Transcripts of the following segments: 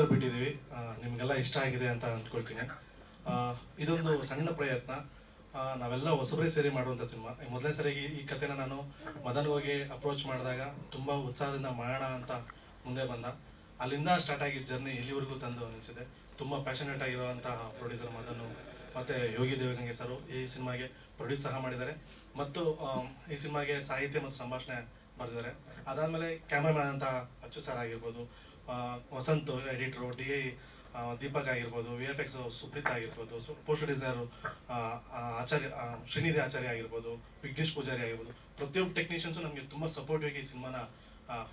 Trailer ಬಿಟ್ಟಿದ್ದೀವಿ ನಿಮಗೆಲ್ಲ ಇಷ್ಟ ಆಗಿದೆ ಅಂತ ಅಂದ್ಕೊಳ್ತೀನಿ. ಇದೊಂದು ಸಣ್ಣ ಪ್ರಯತ್ನ. ನಾವೆಲ್ಲ ಹೊಸಬರೇ ಸೇರಿ ಮಾಡುವಂಥ ಸಿನಿಮಾ. ಮೊದಲನೇ ಸರಿಗೆ ಈ ಕಥೆನ ನಾನು ಮದನ್ ಹೋಗಿ ಅಪ್ರೋಚ್ ಮಾಡಿದಾಗ ತುಂಬ ಉತ್ಸಾಹದಿಂದ ಮಾಡೋಣ ಅಂತ ಮುಂದೆ ಬಂದ. ಅಲ್ಲಿಂದ ಸ್ಟಾರ್ಟ್ ಆಗಿದ್ದ ಜರ್ನಿ ಇಲ್ಲಿವರೆಗೂ ತಂದು ನಿಲ್ಲಿಸಿದೆ ತುಂಬ ಪ್ಯಾಷನೇಟ್ ಆಗಿರುವಂತಹ ಪ್ರೊಡ್ಯೂಸರ್ ಮದನು ಮತ್ತು ಯೋಗಿ ದೇವಗಂಗೆ ಸರು ಈ ಸಿನಿಮಾಗೆ ಪ್ರೊಡ್ಯೂಸ್ ಸಹ ಮಾಡಿದ್ದಾರೆ. ಮತ್ತು ಈ ಸಿನಿಮಾಗೆ ಸಾಹಿತ್ಯ ಮತ್ತು ಸಂಭಾಷಣೆ ಬರೆದಿದ್ದಾರೆ. ಅದಾದಮೇಲೆ ಕ್ಯಾಮ್ರಾಮನ್ ಅಂತ ಅಚ್ಚು ಸರ್ ಆಗಿರ್ಬೋದು ವಸಂತ್ ಎಡಿಟ್ರು ಡಿ ದೀಪಕ್ ಆಗಿರ್ಬೋದು ವಿ ಎಫ್ ಎಕ್ಸ್ ಸುಪ್ರೀತ್ ಆಗಿರ್ಬೋದು ಪೋಸ್ಟ್ ಡಿಸೈನರು ಆಚಾರ್ಯ ಶ್ರೀನಿಧಿ ಆಚಾರ್ಯ ಆಗಿರ್ಬೋದು, ವಿಘ್ನೇಶ್ ಪೂಜಾರಿ ಆಗಿರ್ಬೋದು, ಪ್ರತಿಯೊಬ್ಬ ಟೆಕ್ನಿಷಿಯನ್ಸು ನಮಗೆ ತುಂಬ ಸಪೋರ್ಟಿವ್ ಆಗಿ ಸಿನಿಮಾನ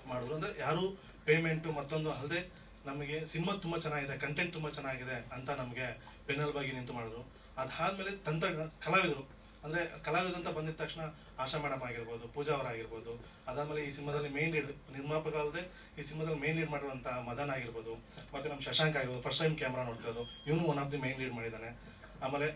ಮಾಡಿದ್ರು. ಅಂದರೆ ಯಾರು ಪೇಮೆಂಟು ಮತ್ತೊಂದು ಅಲ್ಲದೆ ನಮಗೆ ಸಿನಿಮಾ ತುಂಬ ಚೆನ್ನಾಗಿದೆ ಕಂಟೆಂಟ್ ತುಂಬ ಚೆನ್ನಾಗಿದೆ ಅಂತ ನಮಗೆ ಬೆನ್ನೆಲುಬಾಗಿ ನಿಂತು ಮಾಡಿದ್ರು. ಅದಾದಮೇಲೆ ತಂತ್ರ ಕಲಾವಿದರು. ಅಂದರೆ ಕಲಾವಿದ ಅಂತ ಬಂದಿದ ತಕ್ಷಣ ಆಶಾ ಮೇಡಮ್ ಆಗಿರ್ಬೋದು, ಪೂಜಾ ಅವರ ಆಗಿರ್ಬೋದು, ಅದಾದ್ಮೇಲೆ ಈ ಸಿನಿಮಾದಲ್ಲಿ ಮೇನ್ ಲೀಡ್ ನಿರ್ಮಾಪಕ ಅಲ್ಲದೆ ಈ ಸಿನಿಮಾದಲ್ಲಿ ಮೇನ್ ಲೀಡ್ ಮಾಡಿರುವಂಥ ಮದನ್ ಆಗಿರ್ಬೋದು, ಮತ್ತೆ ನಮ್ಮ ಶಶಾಂಕ್ ಆಗಿರ್ಬೋದು ಫಸ್ಟ್ ಟೈಮ್ ಕ್ಯಾಮ್ರಾ ನೋಡ್ತಿರೋದು, ಇವನು one of the main lead ಮಾಡಿದ್ದಾನೆ. ಆಮೇಲೆ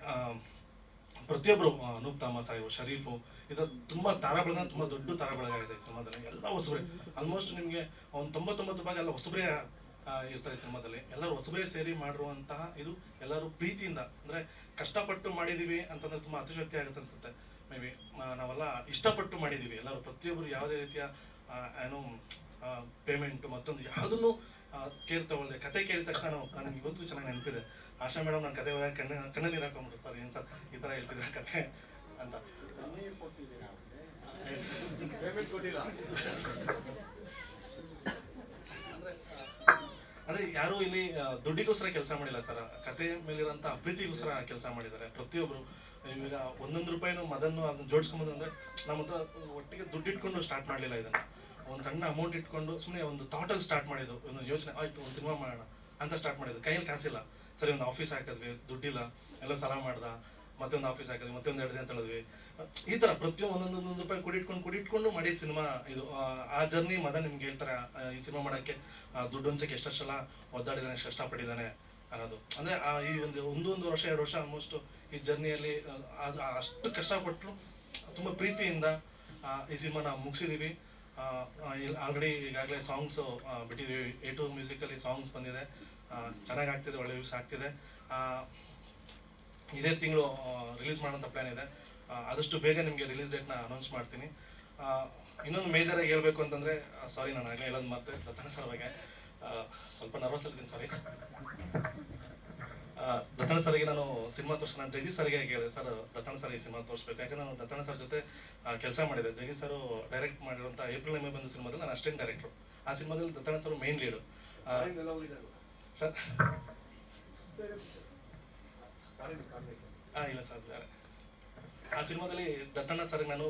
ಪ್ರತಿಯೊಬ್ಬರು ಅನೂಪ್ ತಾಮಸ್ ಆಗಿರ್ಬೋದು ಶರೀಫು ಇದು ತುಂಬ ತಾರಾಬಳಗ ತುಂಬ ದೊಡ್ಡ ತಾರ ಇದೆ ಈ ಸಿನಿಮಾದಲ್ಲಿ. ಎಲ್ಲ ಹೊಸಬ್ರೆ. ಆಲ್ಮೋಸ್ಟ್ ನಿಮಗೆ ಒಂದು ತೊಂಬತ್ತೊಂಬತ್ತು ಭಾಗ ಎಲ್ಲ ಹೊಸಬ್ರೆ ಇರ್ತಾರೆ ಸಿನಿಮಾದಲ್ಲಿ. ಎಲ್ಲರೂ ಹೊಸಬರೇ ಸೇರಿ ಮಾಡಿರುವಂತಹ ಇದು ಎಲ್ಲರೂ ಪ್ರೀತಿಯಿಂದ ಅಂದ್ರೆ ಕಷ್ಟಪಟ್ಟು ಮಾಡಿದೀವಿ ಅಂತಂದ್ರೆ ತುಂಬಾ ಅತಿಶಕ್ತಿ ಆಗುತ್ತೆ ಅನ್ಸುತ್ತೆ. ಮೇ ಬಿ ನಾವೆಲ್ಲ ಇಷ್ಟಪಟ್ಟು ಮಾಡಿದೀವಿ. ಎಲ್ಲರೂ ಪ್ರತಿಯೊಬ್ಬರು ಯಾವುದೇ ರೀತಿಯ ಏನು ಪೇಮೆಂಟ್ ಮತ್ತೊಂದು ಯಾವುದನ್ನು ಕೇರ್ ತಗೊಳ್ದೆ ಕತೆ ಕೇಳಿದ ತಕ್ಷಣ ನಾವು ನನಗೆ ಇವತ್ತು ಚೆನ್ನಾಗಿ ನೆನಪಿದೆ. ಆಶಾ ಮೇಡಮ್ ನನ್ನ ಕತೆ ಹೋದಾಗ ಕಣ್ಣ ಕಣ್ಣ ನೀರು ಹಾಕೊಂಡ್ರು ಸರ್ ಏನು ಸರ್ ಈ ಥರ ಹೇಳ್ತಿದ್ರೆ ಕತೆ? ಅಂತ. Yes. ಅಂದ್ರೆ ಯಾರು ಇಲ್ಲಿ ದುಡ್ಡಿಗೋಸ್ಕರ ಕೆಲಸ ಮಾಡಿಲ್ಲ ಸರ್. ಕತೆ ಮೇಲಿರೋಂಥ ಅಭಿವೃದ್ಧಿಗೋಸ್ಕರ ಕೆಲಸ ಮಾಡಿದ್ದಾರೆ. ಪ್ರತಿಯೊಬ್ರು, ಈಗ ಒಂದೊಂದು ರೂಪಾಯಿನೂ ಮದನ್ನು ಅದನ್ನ ಜೋಡಿಸ್ಕೊಂಬಂದು ಅಂದ್ರೆ ನಮ್ಮ ಹತ್ರ ಒಟ್ಟಿಗೆ ದುಡ್ಡು ಇಟ್ಕೊಂಡು ಸ್ಟಾರ್ಟ್ ಮಾಡಲಿಲ್ಲ ಇದನ್ನ. ಒಂದು ಸಣ್ಣ ಅಮೌಂಟ್ ಇಟ್ಕೊಂಡು ಸುಮ್ಮನೆ ಒಂದು ಥಾಟಲ್ಲಿ ಸ್ಟಾರ್ಟ್ ಮಾಡಿದ್ದು. ಒಂದು ಯೋಚನೆ, ಆಯ್ತು, ಒಂದು ಸಿನಿಮಾ ಮಾಡೋಣ. ಅಂತ ಸ್ಟಾರ್ಟ್ ಮಾಡಿದ್ದು. ಕೈಯಲ್ಲಿ ಕಾಸಿಲ್ಲ. ಸರಿ, ಒಂದು ಆಫೀಸ್ ಹಾಕಿದ್ವಿ, ದುಡ್ಡಿಲ್ಲ, ಎಲ್ಲ ಸಾಲ ಮಾಡ್ದ. ಮತ್ತೆ ಒಂದು ಆಫೀಸ್ ಹಾಕಿದ್ವಿ ಮತ್ತೆ ಒಂದು ಎರಡು ದಿನ ತಳೆದ್ವಿ. ಈ ತರ ಪ್ರತಿಯೊಂದೊಂದೊಂದು ಒಂದೊಂದು ರೂಪಾಯಿ ಕುಡಿಟ್ಕೊಂಡು ಕುಡಿಟ್ಕೊಂಡು ಮಾಡಿ ಸಿನಿಮಾ ಇದು ಆ, ಜರ್ನಿ ಮದ ನಿಮ್ಗೆ ಹೇಳ್ತಾರೆ ಈ ಸಿನಿಮಾ ಮಾಡಕ್ಕೆ ದುಡ್ಡು ಹೊಂಚಕ್ಕೆ ಎಷ್ಟೆಷ್ಟೆಲ್ಲ ಒದ್ದಾಡಿದಾನೆ ಕಷ್ಟಪಟ್ಟಿದ್ದಾನೆ ಅನ್ನೋದು. ಅಂದ್ರೆ ಆ ಈ ಒಂದು ಒಂದು ಒಂದು ವರ್ಷ ಎರಡು ವರ್ಷ ಆಲ್ಮೋಸ್ಟ್ ಈ ಜರ್ನಿಯಲ್ಲಿ ಅಷ್ಟು ಕಷ್ಟಪಟ್ಟರು ತುಂಬಾ ಪ್ರೀತಿಯಿಂದ ಈ ಸಿನಿಮಾನ ಮುಗಿಸಿದೀವಿ. ಆಲ್ರೆಡಿ ಈಗಾಗಲೇ ಸಾಂಗ್ಸ್ ಬಿಟ್ಟಿದ್ವಿ. ಎ ಟು ಮ್ಯೂಸಿಕಲ್ಲಿ ಸಾಂಗ್ಸ್ ಬಂದಿದೆ. ಚೆನ್ನಾಗಿ ಆಗ್ತಿದೆ ಒಳ್ಳೆ ಯೂಸ್ ಆಗ್ತಿದೆ. ಇದೇ ತಿಂಗಳು ರಿಲೀಸ್ ಮಾಡೋಂಥ ಪ್ಲ್ಯಾನ್ ಇದೆ. ಆದಷ್ಟು ಬೇಗ ನಿಮಗೆ ರಿಲೀಸ್ ಡೇಟ್ನ ಅನೌನ್ಸ್ ಮಾಡ್ತೀನಿ. ಇನ್ನೊಂದು ಮೇಜರಾಗಿ ಹೇಳಬೇಕು ಅಂತಂದರೆ ಸಾರಿ ನಾನು ಆಗಲೇ ಹೇಳೋದು ಮತ್ತೆ ದತ್ತನ ಸರ್ ಬಗ್ಗೆ. ಸ್ವಲ್ಪ ನರ್ವಸ್ ಇರ್ತೀನಿ ಸಾರಿ ದತ್ತನ ಸರ್ಗೆ ನಾನು ಸಿನಿಮಾ ತೋರಿಸ್ ನಾನು ಜಗದೀಶ್ ಸರ್ಗೆ ಹೇಳಿದೆ. ಸರ್ ದತ್ತನ ಸರ್ ಈ ಸಿನಿಮಾ ತೋರಿಸ್ಬೇಕು. ಯಾಕಂದ್ರೆ ನಾನು ದತ್ತನ ಸರ್ ಜೊತೆ ಕೆಲಸ ಮಾಡಿದೆ. ಜಗದೀಶ್ ಸರ್ ಡೈರೆಕ್ಟ್ ಮಾಡಿರುವಂಥ ಏಪ್ರಿಲ್ ಮೇ ಬಂದ ಸಿನಿಮಾದಲ್ಲಿ ನಾನು ಅಸ್ಟೆಂಟ್ ಡೈರೆಕ್ಟ್ರು ಆ ಸಿನಿಮಾದಲ್ಲಿ ದತ್ತನ ಸರ್ ಮೇನ್ ಲೀಡು ಸರ್. ಇಲ್ಲ ಸರ್. ಆ ಸಿನಿಮಾದಲ್ಲಿ ದತ್ತಣ್ಣ ಸರ್ ನಾನು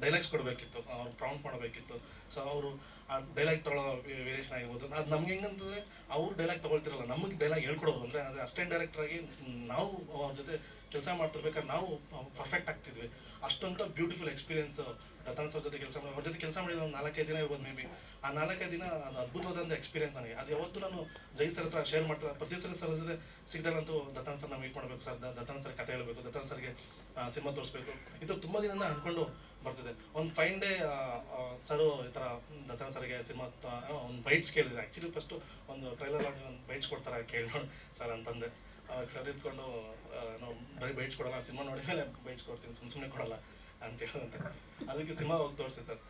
ಡೈಲಾಗ್ಸ್ ಕೊಡಬೇಕಿತ್ತು. ಅವ್ರು ಪ್ರೌಂಟ್ ಮಾಡಬೇಕಿತ್ತು. ಸೊ ಅವರು ಆ ಡೈಲಾಗ್ ತಗೊಳ್ಳೋ ವೇರಿಯೇಷನ್ ಆಗಿರ್ಬೋದು. ಅದು ನಮ್ಗೆ ಹೆಂಗಂತಂದ್ರೆ ಅವ್ರು ಡೈಲಾಗ್ ತಗೊಳ್ತಿರಲ್ಲ, ನಮಗೆ ಡೈಲಾಗ್ ಹೇಳ್ಕೊಡೋದು ಅಂದ್ರೆ, ಅದು ಅಸ್ಟೆಂಟ್ ಡೈರೆಕ್ಟರ್ ಆಗಿ ನಾವು ಅವ್ರ ಜೊತೆ ಕೆಲಸ ಮಾಡ್ತಿರ್ಬೇಕಾದ್ರೆ ನಾವು ಪರ್ಫೆಕ್ಟ್ ಆಗ್ತಿದ್ವಿ. ಅಷ್ಟೊಂದು ಬ್ಯೂಟಿಫುಲ್ ಎಕ್ಸ್ಪೀರಿಯನ್ಸ್ ದತ್ತಾನ್ ಸರ್ ಜೊತೆ ಕೆಲಸ ಮಾಡಿ, ಅವ್ರ ಜೊತೆ ಕೆಲಸ ಮಾಡಿದ ಒಂದು ನಾಲ್ಕೈದು ದಿನ ಇರ್ಬೋದು ಮೇ ಬಿ ಆ ನಾಲ್ಕೈದು ದಿನ ಅದು ಅದ್ಭುತವಾದಂಥ ಎಕ್ಸ್ಪೀರಿಯನ್ಸ್ ನನಗೆ. ಅದು ಯಾವತ್ತು ನಾನು ಜೈ ಸರ್ ಹತ್ರ ಶೇರ್ ಮಾಡ್ತಾರೆ ಪ್ರತಿ ಸಲ ಸರ್ ಜೊತೆ ಸಿಗ್ದಾಗಂತೂ ದತ್ತಾನ್ ಸರ್ ನಾವು ಮೀಟ್ ಮಾಡಬೇಕು ಸರ್. ದತ್ತಾನ್ ಸರ್ ಕತೆ ಹೇಳಬೇಕು ದತ್ತಾನ್ ಸರ್ಗೆ ಸಿನಿಮಾ ತೋರಿಸ್ಬೇಕು. ಇದು ತುಂಬ ದಿನ ಅನ್ಕೊಂಡು ಬರ್ತಿದೆ. ಒಂದು ಫೈನ್ ಡೇ ಸರ್ ಈ ಥರ ಸರ್ ಸರ್ಗೆ ಸಿನಿಮಾ ಒಂದು ಬೈಟ್ಸ್ ಕೇಳಿದೆ. ಆ್ಯಕ್ಚುಲಿ ಫಸ್ಟು ಒಂದು ಟ್ರೈಲರ್ ಆಗಿ ಒಂದು ಬೈಟ್ಸ್ ಕೊಡ್ತಾರೆ ಕೇಳಿ ನೋಡಿ ಸರ್ ಅಂತಂದೆ. ಅವಾಗ ಸರ್ ಇದ್ಕೊಂಡು ನಾವು ಬರೀ ಬೈಟ್ಸ್ ಕೊಡಲ್ಲ, ಸಿನಿಮಾ ನೋಡಿದ ಮೇಲೆ ಬೈಟ್ಸ್ ಕೊಡ್ತೀನಿ ಸುಮ್ಮ ಸುಮ್ಮನೆ ಕೊಡಲ್ಲ ಅಂತ ಹೇಳಿದಂತೆ ಅದಕ್ಕೆ ಸಿನಿಮಾ ಹೋಗಿ ತೋರಿಸಿ ಸರ್.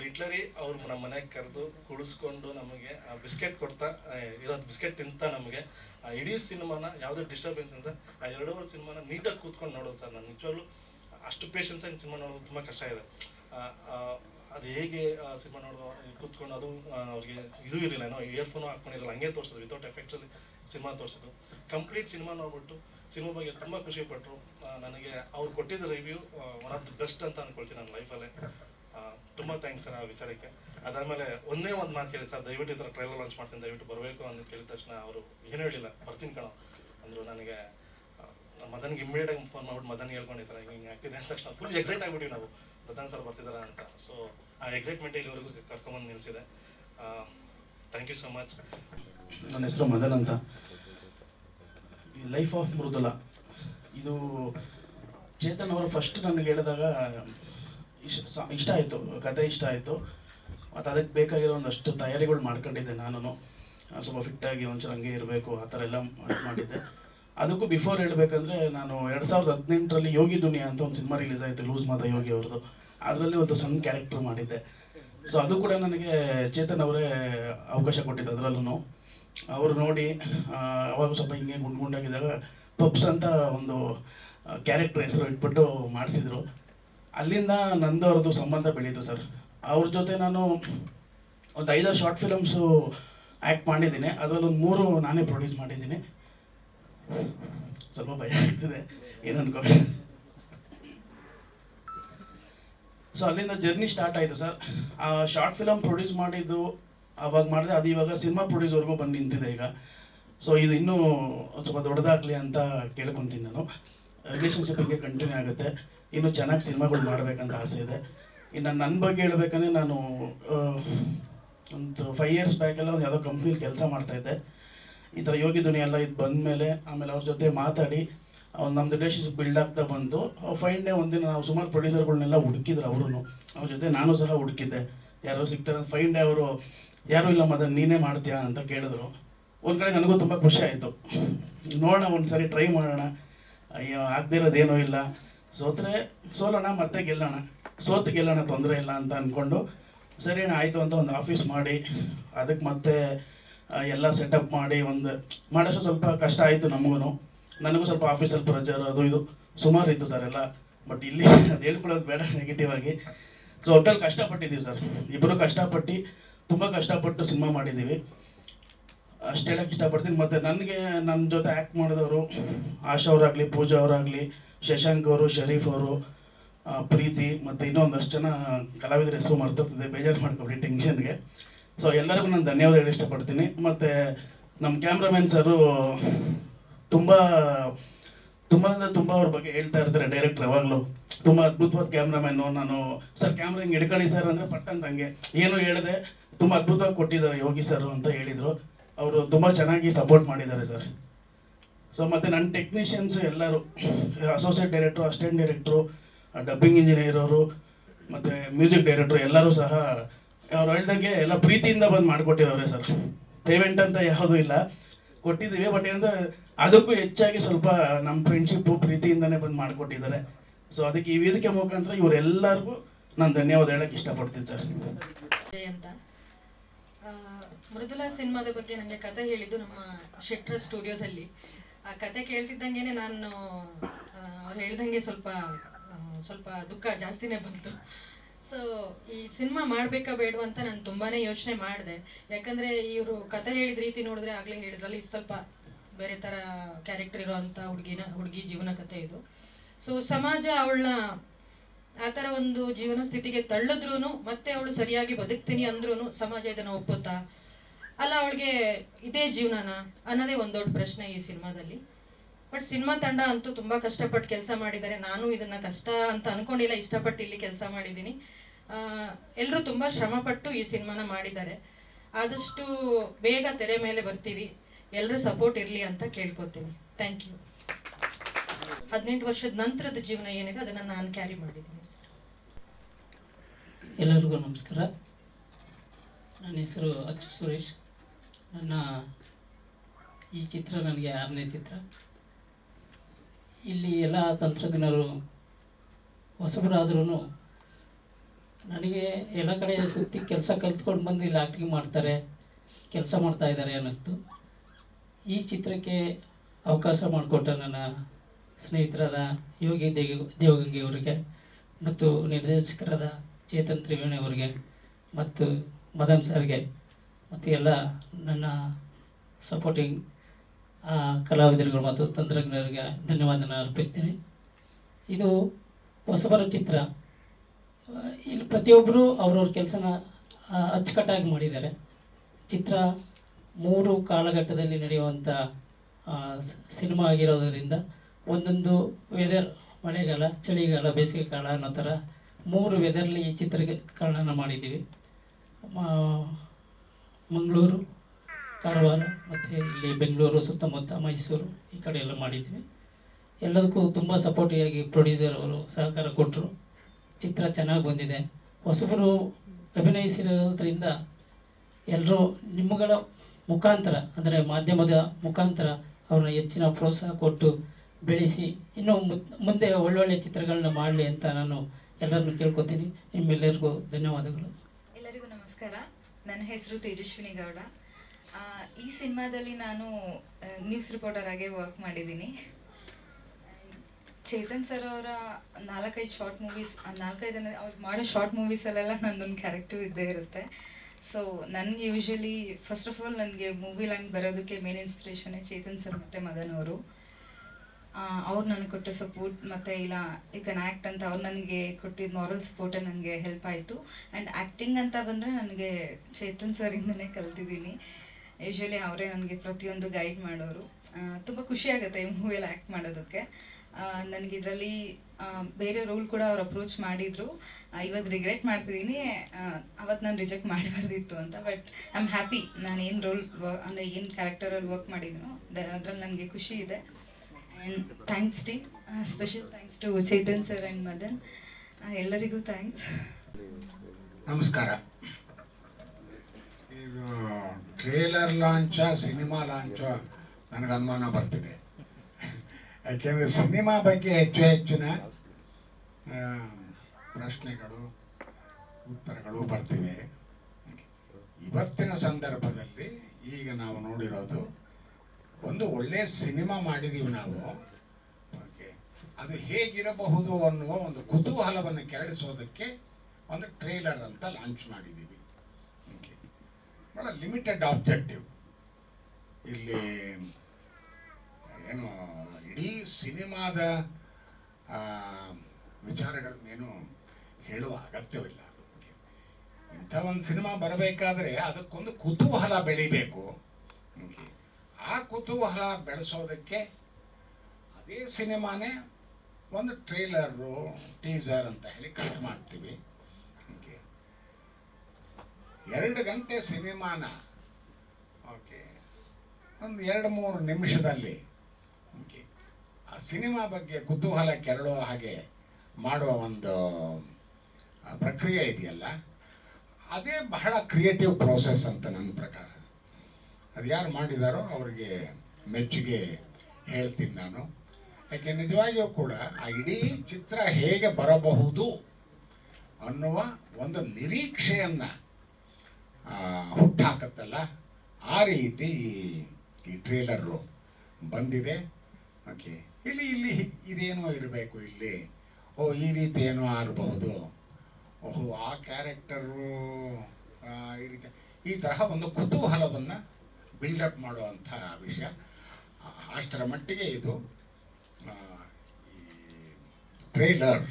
ಲಿಟ್ಲರಿ ಅವ್ರು ನಮ್ಮ ಮನೆಗೆ ಕರೆದು ಕುಡಿಸ್ಕೊಂಡು ನಮಗೆ ಬಿಸ್ಕೆಟ್ ಕೊಡ್ತಾ ಇರೋದು ಬಿಸ್ಕೆಟ್ ತಿನ್ಸ್ತಾ ನಮಗೆ ಇಡೀ ಸಿನಿಮಾನ, ಯಾವುದೇ ಡಿಸ್ಟರ್ಬೆನ್ಸ್ ಅಂತ ಆ ಎರಡೂವರೆ ಸಿನಿಮಾನ ನೀಟಾಗಿ ಕೂತ್ಕೊಂಡು ನೋಡೋದು ಸರ್ ನಾನು. ನಿಜವಾಗ್ಲೂ ಅಷ್ಟು ಪೇಷನ್ಸ್ ಆಗಿ ಸಿನಿಮಾ ನೋಡೋದು ತುಂಬ ಕಷ್ಟ ಇದೆ ಅದು ಹೇಗೆ ಸಿನಿಮಾ ನೋಡೋದು ಕೂತ್ಕೊಂಡು ಅದು ಅವ್ರಿಗೆ ಇದು ಇರಲಿಲ್ಲ ಏನೋ ಇಯರ್ಫೋನು ಹಾಕೊಂಡಿರಲ್ಲ ಹಂಗೆ ತೋರಿಸೋದು ವಿತೌಟ್ ಎಫೆಕ್ಟ್ಸಲ್ಲಿ ಸಿನಿಮಾ ತೋರಿಸೋದು ಕಂಪ್ಲೀಟ್ ಸಿನಿಮಾ ನೋಡ್ಬಿಟ್ಟು, ಸಿನಿಮಾ ಬಗ್ಗೆ ತುಂಬ ಖುಷಿ ಪಟ್ಟರು ನನಗೆ ಅವ್ರು ಕೊಟ್ಟಿದ್ದ review one of the best ಅಂತ ಅನ್ಕೊಳ್ತೀನಿ ನನ್ನ ಲೈಫಲ್ಲೇ ತುಂಬ ಥ್ಯಾಂಕ್ಸ್ ಸರ್ ಆ ವಿಚಾರಕ್ಕೆ. ಅದಾದಮೇಲೆ ಒಂದೇ ಒಂದು ಮಾತು ಕೇಳಿ, ಸರ್, ದಯವಿಟ್ಟು ಈ ಥರ ಟ್ರೈಲರ್ ಲಾಂಚ್ ಮಾಡ್ತೀನಿ, ದಯವಿಟ್ಟು ಬರಬೇಕು ಅಂತ ಕೇಳಿದ ತಕ್ಷಣ ಅವರು ಏನು ಹೇಳಿಲ್ಲ, ಬರ್ತೀನಿ ಕಣೋ ಅಂದರು ನನಗೆ. ಮದನ್ಗೆ ಇಮಿಡಿಯೇಟ್ ಆಗಿ ಫೋನ್ ಮಾಡ್ಬಿಟ್ಟು ಮದನ್ ಹೇಳ್ಕೊಂಡಿದ್ದಾರೆ ಹಿಂಗೆ ಆಗ್ತಿದೆ ಅಂದ ತಕ್ಷಣ ಫುಲ್ ಎಕ್ಸೈಟ್ ಆಗ್ಬಿಟ್ಟಿವಿ ನಾವು. ಮದನ್ ಸರ್ ಬರ್ತಿದಾರ ಅಂತ. ಸೊ ಆ ಎಕ್ಸೈಟ್ಮೆಂಟ್ ಇಲ್ಲಿವರೆಗೂ ಕರ್ಕೊಂಬಂದು ನಿಲ್ಸಿದೆ. ಥ್ಯಾಂಕ್ ಯು ಸೊ ಮಚ್ ನನ್ನ ಹೆಸರು ಮದನ್ ಅಂತ. Life of Mridula. ಇದು ಚೇತನ್ ಅವರು ಫಸ್ಟ್ ನನಗೆ ಹೇಳಿದಾಗ ಇಷ್ಟ ಇಷ್ಟ ಆಯಿತು, ಕತೆ ಇಷ್ಟ ಆಯಿತು. ಮತ್ತು ಅದಕ್ಕೆ ಬೇಕಾಗಿರೋ ಒಂದಷ್ಟು ತಯಾರಿಗಳು ಮಾಡ್ಕೊಂಡಿದ್ದೆ ನಾನು ಸ್ವಲ್ಪ ಫಿಟ್ಟಾಗಿ ಒಂಚೂರು ಹಂಗೆ ಇರಬೇಕು, ಆ ಥರ ಎಲ್ಲ ಮಾಡಿದ್ದೆ. ಅದಕ್ಕೂ ಬಿಫೋರ್ ಹೇಳಬೇಕಂದ್ರೆ ನಾನು ಎರಡು ಸಾವಿರದ ಹದಿನೆಂಟರಲ್ಲಿ ಯೋಗಿ ದುನಿಯಾ ಅಂತ ಒಂದು ಸಿನಿಮಾ ರಿಲೀಸ್ ಆಯಿತು, ಲೂಸ್ ಮಾದ ಯೋಗಿ ಅವ್ರದ್ದು. ಅದರಲ್ಲಿ ಒಂದು ಸಣ್ಣ ಕ್ಯಾರೆಕ್ಟರ್ ಮಾಡಿದ್ದೆ. ಸೊ ಅದು ಕೂಡ ನನಗೆ ಚೇತನ್ ಅವರೇ ಅವಕಾಶ ಕೊಟ್ಟಿದ್ದು ಅದರಲ್ಲೂ ಅವರು ನೋಡಿ ಅವಾಗ ಸ್ವಲ್ಪ ಹಿಂಗೆ ಗುಂಡ್ಗುಂಡಾಗಿದ್ದಾಗ ಪಪ್ಸ್ ಅಂತ ಒಂದು ಕ್ಯಾರೆಕ್ಟರ್ ಹೆಸರು ಇಟ್ಬಿಟ್ಟು ಮಾಡಿಸಿದ್ರು. ಅಲ್ಲಿಂದ ನಂದು ಅವ್ರದ್ದು ಸಂಬಂಧ ಬೆಳೀತು ಸರ್. ಅವ್ರ ಜೊತೆ ನಾನು ಒಂದು ಐದಾರು ಶಾರ್ಟ್ ಫಿಲಮ್ಸು ಆ್ಯಕ್ಟ್ ಮಾಡಿದ್ದೀನಿ. ಅದರಲ್ಲಿ ಒಂದು ಮೂರು ನಾನೇ ಪ್ರೊಡ್ಯೂಸ್ ಮಾಡಿದ್ದೀನಿ. ಸ್ವಲ್ಪ ಭಯ ಆಗ್ತದೆ. ಏನು ಅನ್ಕೋ ಸೊ ಅಲ್ಲಿಂದ ಜರ್ನಿ ಸ್ಟಾರ್ಟ್ ಆಯಿತು ಸರ್ ಆ ಶಾರ್ಟ್ ಫಿಲಮ್ ಪ್ರೊಡ್ಯೂಸ್ ಮಾಡಿದ್ದು, ಅವಾಗ ಮಾಡಿದೆ ಅದು ಇವಾಗ ಸಿನಿಮಾ ಪ್ರೊಡ್ಯೂಸ್ವರೆಗೂ ಬಂದು ನಿಂತಿದೆ ಈಗ. ಸೊ ಇದು ಇನ್ನೂ ಸ್ವಲ್ಪ ದೊಡ್ಡದಾಗಲಿ ಅಂತ ಕೇಳ್ಕೊತೀನಿ ನಾನು. ರಿಲೇಷನ್ಶಿಪ್ ಹಿಂಗೆ ಕಂಟಿನ್ಯೂ ಆಗುತ್ತೆ. ಇನ್ನೂ ಚೆನ್ನಾಗಿ ಸಿನಿಮಾಗಳು ಮಾಡಬೇಕಂತ ಆಸೆ ಇದೆ. ಇನ್ನು ನನ್ನ ಬಗ್ಗೆ ಹೇಳ್ಬೇಕಂದ್ರೆ ನಾನು ಒಂದು ಫೈವ್ ಇಯರ್ಸ್ ಬ್ಯಾಕೆಲ್ಲ ಒಂದು ಯಾವುದೋ ಕಂಪ್ನಿಲಿ ಕೆಲಸ ಮಾಡ್ತಾಯಿದ್ದೆ ಈ ಥರ ಯೋಗಿ ಧ್ವನಿ ಎಲ್ಲ ಇದು ಬಂದಮೇಲೆ ಆಮೇಲೆ ಅವ್ರ ಜೊತೆ ಮಾತಾಡಿ ನಮ್ಮ ರಿಲೇಷನ್ಶಿಪ್ ಬಿಲ್ಡ್ ಆಗ್ತಾ ಬಂತು ಫೈನ್ ಡೇ ಒಂದಿನ ನಾವು ಸುಮಾರು ಪ್ರೊಡ್ಯೂಸರ್ಗಳನ್ನೆಲ್ಲ ಹುಡುಕಿದ್ರು ಅವರು ಅವ್ರ ಜೊತೆ ನಾನು ಸಹ ಹುಡುಕಿದ್ದೆ. ಯಾರೋ ಸಿಗ್ತಾರೆ ಫೈನ್ ಡೇ ಅವರು ಯಾರೂ ಇಲ್ಲ ಮದ ನೀನೇ ಮಾಡ್ತೀಯಾ ಅಂತ ಕೇಳಿದ್ರು. ಒಂದು ಕಡೆ ನನಗೂ ತುಂಬ ಖುಷಿ ಆಯಿತು. ನೋಡೋಣ ಒಂದು ಸರಿ ಟ್ರೈ ಮಾಡೋಣ. ಅಯ್ಯೋ, ಆಗದೇ ಇರೋದೇನೂ ಇಲ್ಲ. ಸೋತ್ರೆ, ಸೋಲೋಣ, ಮತ್ತೆ ಗೆಲ್ಲೋಣ. ಸೋತು ಗೆಲ್ಲೋಣ, ತೊಂದರೆ ಇಲ್ಲ ಅಂತ ಅಂದ್ಕೊಂಡು ಸರಿ ಆಯಿತು ಅಂತ ಒಂದು ಆಫೀಸ್ ಮಾಡಿ ಅದಕ್ಕೆ ಮತ್ತೆ ಎಲ್ಲ ಸೆಟಪ್ ಮಾಡಿ ಒಂದು ಮಾಡೋಷ್ಟು ಸ್ವಲ್ಪ ಕಷ್ಟ ಆಯಿತು ನಮಗೂ ನನಗೂ ಸ್ವಲ್ಪ ಆಫೀಸಲ್ಲಿ ಪ್ರಜಾರ ಅದು ಇದು. ಸುಮಾರು ಇತ್ತು ಸರ್ ಎಲ್ಲ. ಬಟ್ ಇಲ್ಲಿ ಅದು ಹೇಳ್ಕೊಳ್ಳೋದು ಬೇಡ ನೆಗೆಟಿವ್ ಆಗಿ. ಸೊ ಒಟ್ಟಲ್ಲಿ ಕಷ್ಟಪಟ್ಟಿದ್ದೀವಿ ಸರ್ ಇಬ್ಬರು ಕಷ್ಟಪಟ್ಟು, ತುಂಬ ಕಷ್ಟಪಟ್ಟು ಸಿನಿಮಾ ಮಾಡಿದ್ದೀವಿ. ಅಷ್ಟು ಹೇಳಕ್ಕೆ ಇಷ್ಟಪಡ್ತೀನಿ. ಮತ್ತು ನನಗೆ ನನ್ನ ಜೊತೆ ಆ್ಯಕ್ಟ್ ಮಾಡಿದವರು, ಆಶಾ ಅವರಾಗಲಿ, ಪೂಜಾ ಅವರಾಗಲಿ, ಶಶಾಂಕ್ ಅವರು, ಶರೀಫ್ ಅವರು ಪ್ರೀತಿ, ಮತ್ತು ಇನ್ನೊಂದಷ್ಟು ಜನ ಕಲಾವಿದರ ಹೆಸರು ಮರ್ತೋಗ್ತಿದೆ. ಬೇಜಾರು ಮಾಡ್ಕೊಬಿಡಿ ಟೆನ್ಷನ್ಗೆ ಸೊ ಎಲ್ಲರಿಗೂ ನಾನು ಧನ್ಯವಾದ ಹೇಳಿ ಇಷ್ಟಪಡ್ತೀನಿ. ಮತ್ತು ನಮ್ಮ ಕ್ಯಾಮ್ರಾಮನ್ ಸರು ತುಂಬ ತುಂಬ ಅಂದರೆ ತುಂಬ ಅವ್ರ ಬಗ್ಗೆ ಹೇಳ್ತಾ ಇರ್ತಾರೆ ಡೈರೆಕ್ಟ್ರ್ ಯಾವಾಗಲೂ ತುಂಬ ಅದ್ಭುತವಾದ ಕ್ಯಾಮ್ರಾಮ್ಯಾನು ನಾನು, ಸರ್ ಕ್ಯಾಮ್ರಾ ಹಿಂಗೆ ಹಿಡ್ಕೊಳ್ಳಿ ಸರ್ ಅಂದರೆ ಪಟ್ಟಂತ ಹಂಗೆ ಏನು ಹೇಳಿದೆ, ತುಂಬ ಅದ್ಭುತವಾಗಿ ಕೊಟ್ಟಿದ್ದಾರೆ ಯೋಗಿ ಸರ್ ಅಂತ ಹೇಳಿದರು. ಅವರು ತುಂಬ ಚೆನ್ನಾಗಿ ಸಪೋರ್ಟ್ ಮಾಡಿದ್ದಾರೆ ಸರ್. ಸೊ ಮತ್ತು ನನ್ನ ಟೆಕ್ನಿಷಿಯನ್ಸ್ ಎಲ್ಲರೂ associate director assistant director dubbing engineer ಅವರು, ಮತ್ತು ಮ್ಯೂಸಿಕ್ ಡೈರೆಕ್ಟ್ರು ಎಲ್ಲರೂ ಸಹ ಅವ್ರು ಹೇಳ್ದಂಗೆ ಎಲ್ಲ ಪ್ರೀತಿಯಿಂದ ಬಂದು ಮಾಡಿಕೊಟ್ಟಿರೋರೆ ಸರ್. ಪೇಮೆಂಟ್ ಅಂತ ಯಾವುದೂ ಇಲ್ಲ. ಕೊಟ್ಟಿದ್ದೀವಿ ಬಟ್ ಏನಂದ್ರೆ ಅದಕ್ಕೂ ಹೆಚ್ಚಾಗಿ ಸ್ವಲ್ಪ ನಮ್ಮ ಫ್ರೆಂಡ್ಶಿಪ್ಪು ಪ್ರೀತಿಯಿಂದನೇ ಬಂದು ಮಾಡಿಕೊಟ್ಟಿದ್ದಾರೆ. ಸೊ ಅದಕ್ಕೆ ಈ ವೇದಿಕೆ ಮುಖಾಂತರ ಇವರೆಲ್ಲರಿಗೂ ನಾನು ಧನ್ಯವಾದ ಹೇಳಕ್ಕೆ ಇಷ್ಟಪಡ್ತೀನಿ ಸರ್. ಅಂತ. ಮೃದುಲ ಸಿನಿಮಾದ ಬಗ್ಗೆ ನನಗೆ ಕತೆ ಹೇಳಿದ್ದು ನಮ್ಮ ಶೆಟ್ರ ಸ್ಟುಡಿಯೋದಲ್ಲಿ. ಆ ಕತೆ ಕೇಳ್ತಿದ್ದಂಗೆ ನಾನು ಅವ್ರು ಹೇಳ್ದಂಗೆ ಸ್ವಲ್ಪ ಸ್ವಲ್ಪ ದುಃಖ ಜಾಸ್ತಿನೇ ಬಂತು. ಸೊ ಈ ಸಿನಿಮಾ ಮಾಡ್ಬೇಕಾ ಬೇಡ ಅಂತ ನಾನು ತುಂಬಾನೇ ಯೋಚನೆ ಮಾಡಿದೆ. ಯಾಕಂದ್ರೆ ಇವರು ಕತೆ ಹೇಳಿದ ರೀತಿ ನೋಡಿದ್ರೆ ಆಗ್ಲೇ ಹೇಳಿದ್ರಲ್ಲಿ ಸ್ವಲ್ಪ ಬೇರೆ ತರ ಕ್ಯಾರೆಕ್ಟರ್ ಇರುವಂತ ಹುಡುಗಿನ, ಹುಡುಗಿ ಜೀವನ ಕಥೆ ಇದು. ಸೊ ಸಮಾಜ ಅವಳನ್ನ ಆ ಥರ ಒಂದು ಜೀವನ ಸ್ಥಿತಿಗೆ ತಳ್ಳಿದ್ರು ಮತ್ತೆ ಅವಳು ಸರಿಯಾಗಿ ಬದುಕ್ತೀನಿ ಅಂದ್ರೂ ಸಮಾಜ ಇದನ್ನ ಒಪ್ಪುತ್ತಾ? ಅಲ್ಲ, ಅವಳಿಗೆ ಇದೇ ಜೀವನನ ಅನ್ನೋದೇ ಒಂದು ದೊಡ್ಡ ಪ್ರಶ್ನೆ ಈ ಸಿನಿಮಾದಲ್ಲಿ ಬಟ್ ಸಿನಿಮಾ ತಂಡ ಅಂತೂ ತುಂಬಾ ಕಷ್ಟಪಟ್ಟು ಕೆಲಸ ಮಾಡಿದ್ದಾರೆ. ನಾನು ಇದನ್ನ ಕಷ್ಟ ಅಂತ ಅನ್ಕೊಂಡಿಲ್ಲ, ಇಷ್ಟಪಟ್ಟು ಇಲ್ಲಿ ಕೆಲಸ ಮಾಡಿದ್ದೀನಿ. ಎಲ್ಲರೂ ತುಂಬಾ ಶ್ರಮಪಟ್ಟು ಈ ಸಿನಿಮಾನ ಮಾಡಿದ್ದಾರೆ. ಆದಷ್ಟು ಬೇಗ ತೆರೆ ಮೇಲೆ ಬರ್ತೀವಿ. ಎಲ್ಲರೂ ಸಪೋರ್ಟ್ ಇರಲಿ ಅಂತ ಕೇಳ್ಕೊತೀನಿ. ಥ್ಯಾಂಕ್ ಯು ಹದಿನೆಂಟು ವರ್ಷದ ನಂತರದ ಜೀವನ ಏನಿದೆ, ಅದನ್ನ ನಾನು ಕ್ಯಾರಿ ಮಾಡಿದ್ದೀನಿ ಎಲ್ಲರಿಗೂ ನಮಸ್ಕಾರ. ನನ್ನ ಹೆಸರು ಅಚ್ಚು ಸುರೇಶ್. ನನ್ನ ಈ ಚಿತ್ರ ನನಗೆ ಆರನೇ ಚಿತ್ರ. ಇಲ್ಲಿ ಎಲ್ಲ ತಂತ್ರಜ್ಞರು ಹೊಸಬರಾದ್ರೂ ನನಗೆ ಎಲ್ಲ ಕಡೆ ಸುತ್ತಿ ಕೆಲಸ ಕಲ್ತ್ಕೊಂಡು ಬಂದು ಇಲ್ಲಿ ಆಕ್ಟಿಂಗ್ ಮಾಡ್ತಾರೆ, ಕೆಲಸ ಮಾಡ್ತಾ ಇದ್ದಾರೆ ಅನ್ನಿಸ್ತು. ಈ ಚಿತ್ರಕ್ಕೆ ಅವಕಾಶ ಮಾಡಿಕೊಟ್ಟ ನನ್ನ ಸ್ನೇಹಿತರಾದ ಯೋಗಿ ದೇವ, ದೇವಗಂಗೆ ಅವರಿಗೆ ಮತ್ತು ನಿರ್ದೇಶಕರಾದ ಚೇತನ್ ತ್ರಿವೇಣಿ ಅವರಿಗೆ ಮತ್ತು ಮದನ್ ಸರ್ಗೆ ಮತ್ತು ಎಲ್ಲ ನನ್ನ ಸಪೋರ್ಟಿಂಗ್ ಕಲಾವಿದರುಗಳು ಮತ್ತು ತಂತ್ರಜ್ಞರಿಗೆ ಧನ್ಯವಾದನ ಅರ್ಪಿಸ್ತೀನಿ. ಇದು ಹೊಸಬರ ಚಿತ್ರ. ಇಲ್ಲಿ ಪ್ರತಿಯೊಬ್ಬರು ಅವ್ರವ್ರ ಕೆಲಸನ ಅಚ್ಚುಕಟ್ಟಾಗಿ ಮಾಡಿದ್ದಾರೆ. ಚಿತ್ರ ಮೂರು ಕಾಲಘಟ್ಟದಲ್ಲಿ ನಡೆಯುವಂಥ ಸಿನಿಮಾ ಆಗಿರೋದರಿಂದ ಒಂದೊಂದು ವೆದರ್ ಮಳೆಗಾಲ, ಚಳಿಗಾಲ ಬೇಸಿಗೆ ಕಾಲ ಅನ್ನೋ ಥರ ಮೂರು ವೆದರ್ಲಿ ಈ ಚಿತ್ರೀಕರಣನ ಮಾಡಿದ್ದೀವಿ. ಮಂಗಳೂರು ಕಾರವಾರ, ಮತ್ತು ಇಲ್ಲಿ ಬೆಂಗಳೂರು, ಸುತ್ತಮುತ್ತ ಮೈಸೂರು ಈ ಕಡೆ ಎಲ್ಲ ಮಾಡಿದ್ವಿ. ಎಲ್ಲದಕ್ಕೂ ತುಂಬ ಸಪೋರ್ಟಿಯಾಗಿ ಪ್ರೊಡ್ಯೂಸರ್ ಅವರು ಸಹಕಾರ ಕೊಟ್ಟರು ಚಿತ್ರ ಚೆನ್ನಾಗಿ ಬಂದಿದೆ. ಹೊಸಬರು ಅಭಿನಯಿಸಿರೋದ್ರಿಂದ ಎಲ್ಲರೂ ನಿಮ್ಮಗಳ ಮುಖಾಂತರ, ಅಂದರೆ ಮಾಧ್ಯಮದ ಮುಖಾಂತರ ಅವ್ರನ್ನ ಹೆಚ್ಚಿನ ಪ್ರೋತ್ಸಾಹ ಕೊಟ್ಟು ಬೆಳೆಸಿ, ಇನ್ನೂ ಮುಂದೆ ಒಳ್ಳೊಳ್ಳೆ ಚಿತ್ರಗಳನ್ನ ಮಾಡಲಿ ಅಂತ ನಾನು ಎಲ್ಲರನ್ನು ಕೇಳ್ಕೊತೀನಿ. ನಿಮ್ಮೆಲ್ಲರಿಗೂ ಧನ್ಯವಾದಗಳು. ಎಲ್ಲರಿಗೂ ನಮಸ್ಕಾರ. ನನ್ನ ಹೆಸರು ತೇಜಸ್ವಿನಿ ಗೌಡ. ಈ ಸಿನಿಮಾದಲ್ಲಿ ನಾನು ನ್ಯೂಸ್ ರಿಪೋರ್ಟರ್ ಆಗಿ ವರ್ಕ್ ಮಾಡಿದ್ದೀನಿ. ಚೇತನ್ ಸರ್ ಅವರ ನಾಲ್ಕೈದು ಶಾರ್ಟ್ ಮೂವೀಸ್ ನಾಲ್ಕೈದು ಅವ್ರು ಮಾಡೋ ಶಾರ್ಟ್ ಮೂವೀಸಲ್ಲೆಲ್ಲ ನನ್ನೊಂದು ಕ್ಯಾರೆಕ್ಟರ್ ಇದ್ದೇ ಇರುತ್ತೆ. ಸೊ ನನಗೆ ಯೂಶಲಿ ಫಸ್ಟ್ ಆಫ್ ಆಲ್ ನನಗೆ ಮೂವಿ ಲೈನ್ ಬರೋದಕ್ಕೆ ಮೇನ್ ಇನ್ಸ್ಪಿರೇಷನ್ನೇ ಚೇತನ್ ಸರ್ ಮತ್ತು ಮದನ್ ಅವರು. ಅವ್ರು ನನಗೆ ಕೊಟ್ಟ ಸಪೋರ್ಟ್ ಮತ್ತು ಇಲ್ಲ ಯು ಕ್ಯಾನ್ ಆ್ಯಕ್ಟ್ ಅಂತ ಅವ್ರು ನನಗೆ ಕೊಟ್ಟಿದ್ದ ಮಾರಲ್ ಸಪೋರ್ಟೇ ನನಗೆ ಹೆಲ್ಪ್ ಆಯಿತು. ಆ್ಯಂಡ್ ಆ್ಯಕ್ಟಿಂಗ್ ಅಂತ ಬಂದರೆ ನನಗೆ ಚೇತನ್ ಸರಿಂದನೇ ಕಲ್ತಿದ್ದೀನಿ. ಯೂಶ್ವಲಿ ಅವರೇ ನನಗೆ ಪ್ರತಿಯೊಂದು ಗೈಡ್ ಮಾಡೋರು. ತುಂಬ ಖುಷಿಯಾಗುತ್ತೆ ಈ ಮೂವಿಯಲ್ಲಿ ಆ್ಯಕ್ಟ್ ಮಾಡೋದಕ್ಕೆ. ನನಗೆ ಇದರಲ್ಲಿ ಬೇರೆ ರೋಲ್ ಕೂಡ ಅವ್ರು ಅಪ್ರೋಚ್ ಮಾಡಿದರು. ಇವತ್ತು ರಿಗ್ರೆಟ್ ಮಾಡ್ತಿದ್ದೀನಿ ಅವತ್ತು ನಾನು ರಿಜೆಕ್ಟ್ ಮಾಡಬಾರ್ದಿತ್ತು ಅಂತ. ಬಟ್ ಐ ಆಮ್ ಹ್ಯಾಪಿ ನಾನು ಏನು ರೋಲ್ ಅಂದರೆ ಏನು ಕ್ಯಾರೆಕ್ಟರಲ್ಲಿ ವರ್ಕ್ ಮಾಡಿದ್ನೋ ಅದರಲ್ಲಿ ನನಗೆ ಖುಷಿ ಇದೆ. And thanks team special thanks to Chetan sir and Madan. ಎಲ್ಲರಿಗೂ ಥ್ಯಾಂಕ್ಸ್ ನಮಸ್ಕಾರ. ಇದು ಟ್ರೇಲರ್ ಲಾಂಚ, ಸಿನಿಮಾ ಲಾಂಚ ನನಗೆ ಅನುಮಾನ ಬರ್ತಿದೆ. ಯಾಕೆಂದರೆ ಸಿನಿಮಾ ಬಗ್ಗೆ ಹೆಚ್ಚು ಹೆಚ್ಚಿನ ಪ್ರಶ್ನೆಗಳು, ಉತ್ತರಗಳು ಬರ್ತಿವೆ. ಇವತ್ತಿನ ಸಂದರ್ಭದಲ್ಲಿ ಈಗ ನಾವು ನೋಡಿರೋದು ಒಂದು ಒಳ್ಳೆಯ ಸಿನಿಮಾ ಮಾಡಿದೀವಿ ನಾವು. ಅದು ಹೇಗಿರಬಹುದು ಅನ್ನುವ ಒಂದು ಕುತೂಹಲವನ್ನು ಕೆರಳಿಸೋದಕ್ಕೆ ಒಂದು ಟ್ರೇಲರ್ ಅಂತ ಲಾಂಚ್ ಮಾಡಿದ್ದೀವಿ ಭಾಳ ಲಿಮಿಟೆಡ್ ಆಬ್ಜೆಕ್ಟಿವ್ ಇಲ್ಲಿ, ಏನು, ಇಡೀ ಸಿನಿಮಾದ ವಿಚಾರಗಳನ್ನೇನು ಹೇಳುವ ಅಗತ್ಯವಿಲ್ಲ. ಇಂಥ ಒಂದು ಸಿನಿಮಾ ಬರಬೇಕಾದ್ರೆ ಅದಕ್ಕೊಂದು ಕುತೂಹಲ ಬೆಳಿಬೇಕು. ಆ ಕುತೂಹಲ ಬೆಳೆಸೋದಕ್ಕೆ ಅದೇ ಸಿನಿಮಾನೇ ಒಂದು ಟ್ರೇಲರು ಟೀಸರ್ ಅಂತ ಹೇಳಿ ಕಟ್ ಮಾಡ್ತೀವಿ. ಎರಡು ಗಂಟೆ ಸಿನಿಮಾನ. ಓಕೆ ಒಂದು ಎರಡು ಮೂರು ನಿಮಿಷದಲ್ಲಿ. ಓಕೆ ಆ ಸಿನಿಮಾ ಬಗ್ಗೆ ಕುತೂಹಲ ಕೆರಳುವ ಹಾಗೆ ಮಾಡುವ ಒಂದು ಪ್ರಕ್ರಿಯೆ ಇದೆಯಲ್ಲ? ಅದೇ ಬಹಳ ಕ್ರಿಯೇಟಿವ್ ಪ್ರೋಸೆಸ್ ಅಂತ ನನ್ನ ಪ್ರಕಾರ. ಅದು ಯಾರು ಮಾಡಿದಾರೋ ಅವರಿಗೆ ಮೆಚ್ಚುಗೆ ಹೇಳ್ತೀನಿ ನಾನು. ಯಾಕೆ ನಿಜವಾಗಿಯೂ ಕೂಡ ಆ ಇಡೀ ಚಿತ್ರ ಹೇಗೆ ಬರಬಹುದು ಅನ್ನುವ ಒಂದು ನಿರೀಕ್ಷೆಯನ್ನ ಹುಟ್ಟಾಕತ್ತಲ್ಲ, ಆ ರೀತಿ ಈ- ಟ್ರೇಲರು ಬಂದಿದೆ. ಓಕೆ ಇಲ್ಲಿ ಇಲ್ಲಿ ಇದೇನೋ ಇರಬೇಕು ಇಲ್ಲಿ. ಓ, ಈ ರೀತಿ ಏನೋ ಆಗಬಹುದು. ಓಹೋ, ಆ ಕ್ಯಾರೆಕ್ಟರು ಈ ರೀತಿ. ಈ ತರಹ ಒಂದು ಕುತೂಹಲವನ್ನು ಬಿಲ್ಡಪ್ ಮಾಡುವಂಥ ವಿಷಯ. ಅಷ್ಟರ ಮಟ್ಟಿಗೆ ಇದು ಟ್ರೇಲರ್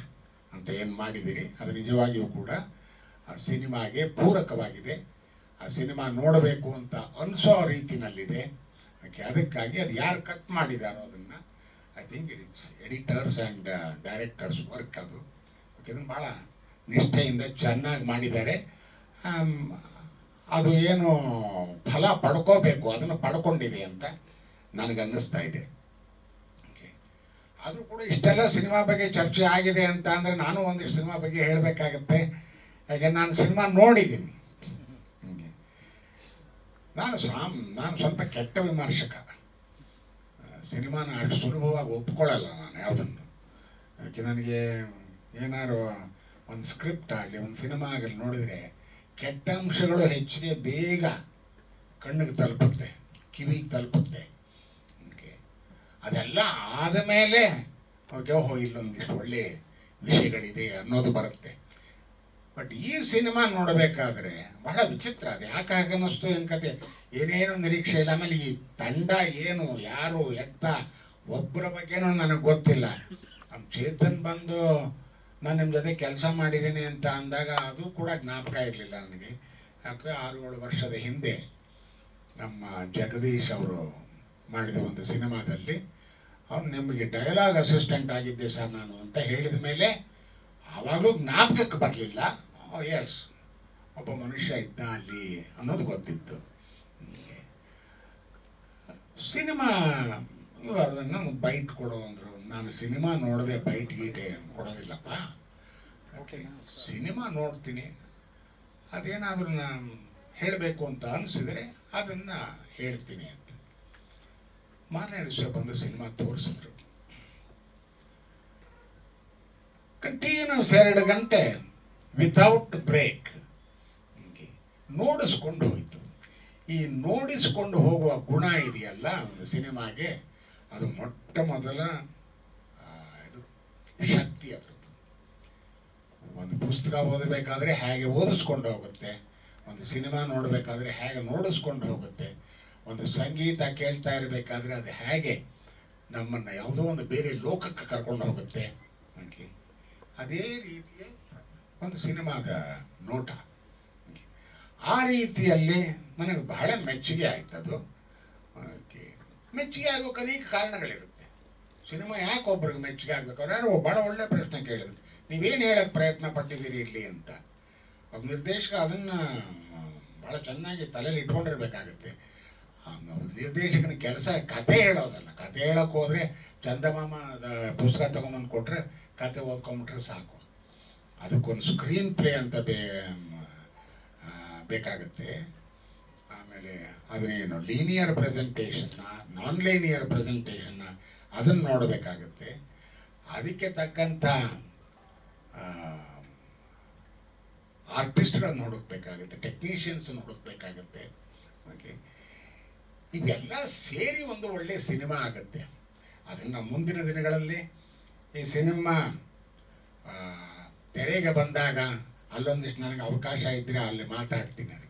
ಅಂತ ಏನು ಮಾಡಿದ್ದೀರಿ ಅದು ನಿಜವಾಗಿಯೂ ಕೂಡ ಸಿನಿಮಾಗೆ ಪೂರಕವಾಗಿದೆ. ಆ ಸಿನಿಮಾ ನೋಡಬೇಕು ಅಂತ ಅನಿಸೋ ರೀತಿನಲ್ಲಿದೆ. ಓಕೆ, ಅದಕ್ಕಾಗಿ ಅದು ಯಾರು ಕಟ್ ಮಾಡಿದಾರೋ ಅದನ್ನು I think it it's editors and directors work ಅದು. ಓಕೆ, ಅದನ್ನು ಭಾಳ ನಿಷ್ಠೆಯಿಂದ ಚೆನ್ನಾಗಿ ಮಾಡಿದ್ದಾರೆ. ಅದು ಏನು ಫಲ ಪಡ್ಕೋಬೇಕು, ಅದನ್ನು ಪಡ್ಕೊಂಡಿದೆ ಅಂತ ನನಗೆ ಅನ್ನಿಸ್ತಾ ಇದೆ. ಓಕೆ, ಆದರೂ ಕೂಡ ಇಷ್ಟೆಲ್ಲ ಸಿನಿಮಾ ಬಗ್ಗೆ ಚರ್ಚೆ ಆಗಿದೆ ಅಂತ ಅಂದರೆ ನಾನು ಒಂದಿಷ್ಟು ಸಿನಿಮಾ ಬಗ್ಗೆ ಹೇಳಬೇಕಾಗತ್ತೆ. ಹಾಗೆ ನಾನು ಸಿನಿಮಾ ನೋಡಿದ್ದೀನಿ. ನಾನು ಸ್ವಾಮ್ ನಾನು ಸ್ವಲ್ಪ ಕೆಟ್ಟ ವಿಮರ್ಶಕ. ಸಿನಿಮಾನ ಅಷ್ಟು ಸುಲಭವಾಗಿ ಒಪ್ಕೊಳ್ಳಲ್ಲ ನಾನು ಯಾವುದನ್ನು. ಯಾಕೆ ನನಗೆ ಏನಾದ್ರು ಒಂದು ಸ್ಕ್ರಿಪ್ಟ್ ಆಗಲಿ, ಒಂದು ಸಿನಿಮಾ ಆಗಲಿ ನೋಡಿದರೆ ಕೆಟ್ಟ ಅಂಶಗಳು ಹೆಚ್ಚಿಗೆ ಬೇಗ ಕಣ್ಣಿಗೆ ತಲುಪುತ್ತೆ, ಕಿವಿಗೆ ತಲುಪುತ್ತೆ. ಅದೆಲ್ಲ ಆದ ಮೇಲೆ, ಓಕೆ, ಓಹೋ, ಇಲ್ಲೊಂದಿಷ್ಟು ಒಳ್ಳೆ ವಿಷಯಗಳಿದೆ ಅನ್ನೋದು ಬರುತ್ತೆ. ಬಟ್ ಈ ಸಿನಿಮಾ ನೋಡಬೇಕಾದ್ರೆ ಬಹಳ ವಿಚಿತ್ರ ಅದು. ಯಾಕೆ ಅನ್ನಿಸ್ತು ಏನು ಕತೆ? ಏನೇನು ನಿರೀಕ್ಷೆ ಇಲ್ಲ. ಆಮೇಲೆ ಈ ತಂಡ ಏನು, ಯಾರು ಎತ್ತ ಒಬ್ಬರ ಬಗ್ಗೆನೂ ನನಗೆ ಗೊತ್ತಿಲ್ಲ. ಚೇತನ್ ಬಂದು ನಾನು ನಿಮ್ಮ ಜೊತೆ ಕೆಲಸ ಮಾಡಿದ್ದೀನಿ ಅಂತ ಅಂದಾಗ ಅದು ಕೂಡ ಜ್ಞಾಪಕ ಇರಲಿಲ್ಲ ನನಗೆ. ಯಾಕೆ ಆರು ಏಳು ವರ್ಷದ ಹಿಂದೆ ನಮ್ಮ ಜಗದೀಶ್ ಅವರು ಮಾಡಿದ ಒಂದು ಸಿನಿಮಾದಲ್ಲಿ ಅವ್ರು ನಿಮಗೆ ಡೈಲಾಗ್ ಅಸಿಸ್ಟೆಂಟ್ ಆಗಿದ್ದೆ ಸರ್ ನಾನು ಅಂತ ಹೇಳಿದ ಮೇಲೆ ಆವಾಗಲೂ ಜ್ಞಾಪಕಕ್ಕೆ ಬರಲಿಲ್ಲ. ಎಸ್ ಒಬ್ಬ ಮನುಷ್ಯ ಇದ್ದ ಅಲ್ಲಿ ಅನ್ನೋದು ಗೊತ್ತಿತ್ತು. ಸಿನಿಮಾ ಅದನ್ನು ಬೈಟ್ ಕೊಡು ಅಂದರು. ನಾನು ಸಿನಿಮಾ ನೋಡದೆ ಬೈಟ್ ಗೀಟೆ ಕೊಡೋದಿಲ್ಲಪ್ಪ. ಓಕೆ ಸಿನಿಮಾ ನೋಡ್ತೀನಿ. ಅದೇನಾದರೂ ನಾನು ಹೇಳಬೇಕು ಅಂತ ಅನಿಸಿದರೆ ಅದನ್ನು ಹೇಳ್ತೀನಿ ಅಂತ. ಮಾರನೇ ದಿವಸ ಬಂದು ಸಿನಿಮಾ ತೋರಿಸಿದ್ರು. ಕಂಟಿನ್ಯೂಸ್ ಎರಡು ಗಂಟೆ. ವಿತೌಟ್ ಬ್ರೇಕ್ ನೋಡಿಸ್ಕೊಂಡು ಹೋಯಿತು. ಈ ನೋಡಿಸ್ಕೊಂಡು ಹೋಗುವ ಗುಣ ಇದೆಯಲ್ಲ ಒಂದು ಸಿನಿಮಾಗೆ, ಅದು ಮೊಟ್ಟ ಮೊದಲ ಇದು ಶಕ್ತಿ ಅದರದ್ದು. ಒಂದು ಪುಸ್ತಕ ಓದಬೇಕಾದ್ರೆ ಹೇಗೆ ಓದಿಸ್ಕೊಂಡು ಹೋಗುತ್ತೆ, ಒಂದು ಸಿನಿಮಾ ನೋಡಬೇಕಾದ್ರೆ ಹೇಗೆ ನೋಡಿಸ್ಕೊಂಡು ಹೋಗುತ್ತೆ, ಒಂದು ಸಂಗೀತ ಕೇಳ್ತಾ ಇರಬೇಕಾದ್ರೆ ಅದು ಹೇಗೆ ನಮ್ಮನ್ನು ಯಾವುದೋ ಒಂದು ಬೇರೆ ಲೋಕಕ್ಕೆ ಕರ್ಕೊಂಡು ಹೋಗುತ್ತೆ. ಅದೇ ರೀತಿಯ ಒಂದು ಸಿನಿಮಾದ ನೋಟ. ಆ ರೀತಿಯಲ್ಲಿ ನನಗೆ ಬಹಳ ಮೆಚ್ಚುಗೆ ಆಯ್ತದು ಓಕೆ. ಮೆಚ್ಚುಗೆ ಆಗೋಕೆ ಅನೇಕ ಕಾರಣಗಳಿರುತ್ತೆ. ಸಿನಿಮಾ ಯಾಕೆ ಒಬ್ರಿಗೆ ಮೆಚ್ಚುಗೆ ಆಗ್ಬೇಕಾದ್ರೆ ಯಾರು ಬಹಳ ಒಳ್ಳೆ ಪ್ರಶ್ನೆ ಕೇಳಿದ್ರು. ನೀವೇನು ಹೇಳಕ್ಕೆ ಪ್ರಯತ್ನ ಪಟ್ಟಿದ್ದೀರಿ ಇಲ್ಲಿ ಅಂತ. ಒಬ್ಬ ನಿರ್ದೇಶಕ ಅದನ್ನು ಭಾಳ ಚೆನ್ನಾಗಿ ತಲೆಯಲ್ಲಿ ಇಟ್ಕೊಂಡಿರ್ಬೇಕಾಗತ್ತೆ. ನಿರ್ದೇಶಕನ ಕೆಲಸ ಕತೆ ಹೇಳೋದಲ್ಲ. ಕತೆ ಹೇಳೋಕೆ ಹೋದರೆ ಚಂದಮಾಮ ಪುಸ್ತಕ ತೊಗೊಂಬಂದು ಕೊಟ್ಟರೆ ಕತೆ ಓದ್ಕೊಂಬಿಟ್ರೆ ಸಾಕು. ಅದಕ್ಕೊಂದು ಸ್ಕ್ರೀನ್ ಪ್ಲೇ ಅಂತ ಬೇ ಬೇಕಾಗುತ್ತೆ. ಆಮೇಲೆ ಅದನ್ನೇನು ಲೀನಿಯರ್ ಪ್ರೆಸೆಂಟೇಷನ್ನ ನಾನ್ ಲೀನಿಯರ್ ಪ್ರೆಸೆಂಟೇಷನ್ನ ಅದನ್ನು ನೋಡಬೇಕಾಗುತ್ತೆ. ಅದಕ್ಕೆ ತಕ್ಕಂಥ ಆರ್ಟಿಸ್ಟ್ಗಳನ್ನ ಹುಡುಕ್ಬೇಕಾಗುತ್ತೆ ಟೆಕ್ನಿಷಿಯನ್ಸ್ ಹುಡುಕ್ಬೇಕಾಗುತ್ತೆ ಓಕೆ ಇವೆಲ್ಲ ಸೇರಿ ಒಂದು ಒಳ್ಳೆಯ ಸಿನಿಮಾ ಆಗುತ್ತೆ. ಅದನ್ನು ಮುಂದಿನ ದಿನಗಳಲ್ಲಿ ಈ ಸಿನಿಮಾ ತೆರೆಗೆ ಬಂದಾಗ ಅಲ್ಲೊಂದಿಷ್ಟು ನನಗೆ ಅವಕಾಶ ಇದ್ದರೆ ಅಲ್ಲಿ ಮಾತಾಡ್ತೀನಿ.